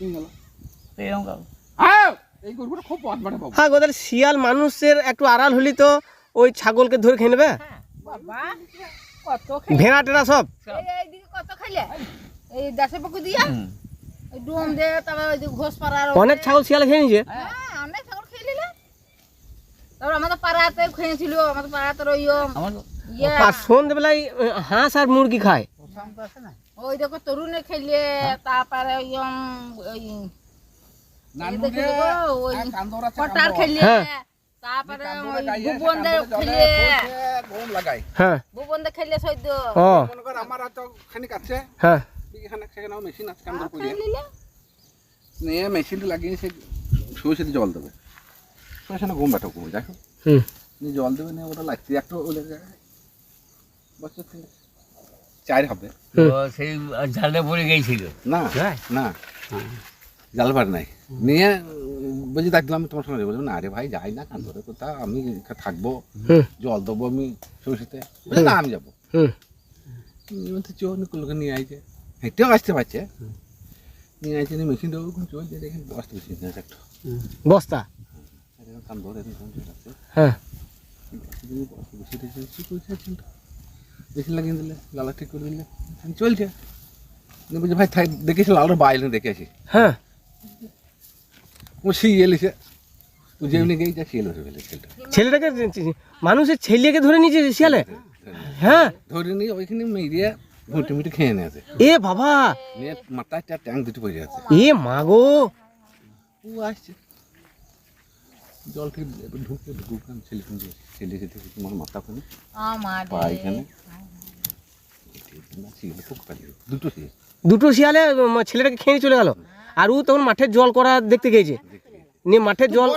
এরকম কাউ হ্যাঁ গোদাল শিয়াল মানুষের একটু আড়াল হলি তো ওই ছাগলকে ধরে খেয়ে নেবে? কত ভেড়া টেড়া সব? কত খাইলে? এই দেশে পকু দিয়া? এই ডুম দে তারপর ওই যে ঘোষ পাড়ার অনেক ছাগল শিয়াল খেয়ে নিয়েছে? হ্যাঁ অনেক ছাগল খেয়ে নিলে। তারপর আমাদের পাড়াতে খেয়েছিল আমাদের পাড়াতে ওই ইয়ে। আর সন্ধ্যেবেলায় হাঁস আর মুরগি খায়। ওই দেখো তরুণে খেলে তারপরে ওই ওই ওই কটার খেলে হ্যাঁ। তারপরে ওই ভুবনদের খেলে। হ্যাঁ। ভুবনদের খেলে সৈদ্য। ও। মনে আমার হাতে খানিক আছে হ্যাঁ। সেখানে মেশিন আছে কান্দর করে নিলে নিয়ে মেশিনটা লাগিয়ে সে সরষে জল দেবে। সরষে গম বাটো করবে দেখো হুম। জল দেবে নিয়ে ওটা লাগছে। একটা ওলে বছর চার হবে। সেই ঝালে পড়ে গিয়েছিল। না হ্যাঁ? না। জালবার নাই। নিয়ে বলছি দেখলাম তোমার সঙ্গে। বলব না রে ভাই যাই না কান্দরে কোথা? আমি থাকব। জল দেবো আমি সরষেতে না আমি যাব। হুম। তো চোর লোকে নিয়ে আইছে হেঁটেও আসতে পারছে। নিয়ে আইছে নিয়ে মেশিন দেবো চলছে দেখেন বসতে মেশিন একটা। বস্তা? কান ধরে হ্যাঁ। মেশিন লাগিয়ে দিলে লালা ঠিক করে দিলে। চলছে। বলছে ভাই থাক দেখেছি লালার বাইরে দেখে আসি। হ্যাঁ। ও সি। এলিছে ও যেমনি গেই যা শিয়াল ছেলেটা। ছেলেটাকে মানুষের ছেলেকে ধরে নিয়েছে শিয়ালে? হ্যাঁ। ধরে নিয়ে ওইখানে মেরিয়ে মুটে মুটে খেয়ে নিয়েছে এ বাবা! মাথায় দুটো পড়ে আছে। এ মা গো! ও আসছে। জল ঠিক ঢুকে ঢুকান ছেলে ছেলে যেতে তোমার মাথা কোনে পা এখানে। দুটো শিয়াল দুটো শিয়ালে ছেলেটাকে খেয়ে চলে গেল। আর ও তখন মাঠের জল করা দেখতে গিয়েছে। নিয়ে মাঠের জল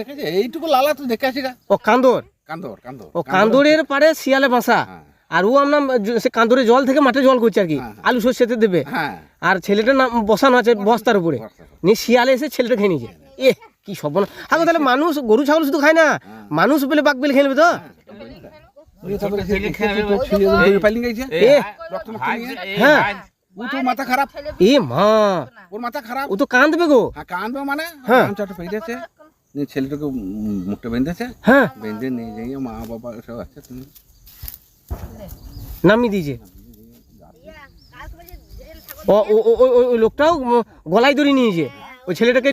দেখেছে। এইটুকু লালা তো দেখে আসি ও কান্দর? কান্দর কান্দর। ও কান্দরের পারে শিয়ালে বাসা। হ্যাঁ আর ও আমরা সে কান্দরের জল থেকে মাঠে জল করছে আর কি। হ্যাঁ। আলু সর্ষেতে দেবে। হ্যাঁ। আর ছেলেটার নাম বসানো আছে বস্তার উপরে। বস্তার উপরে। নিয়ে শিয়ালে এসে ছেলেটা খেয়ে নিয়েছে। এ কি সব আগে তাহলে মানুষ গরু ছাগল শুধু খায় না মানুষ পেলে বাঘ পেলে খেয়ে নেবে তো নিয়ে হ্যাঁ। ও তো মাথা খারাপ। এ মা। ওর মাথা খারাপ। ও তো কাঁদবে গো। হ্যাঁ কাঁদবে মানে? হ্যাঁ। চাটা ছেলেটাকে মুখটা বেঁধেছে। হ্যাঁ। বেঁধে নিয়ে যাই মা বাবা সব আছে। তুমি নামিয়ে দিয়েছে। ও ও ও- ও- ওই লোকটাও গলায় দড়ি নিয়েছে। ওই ছেলেটাকে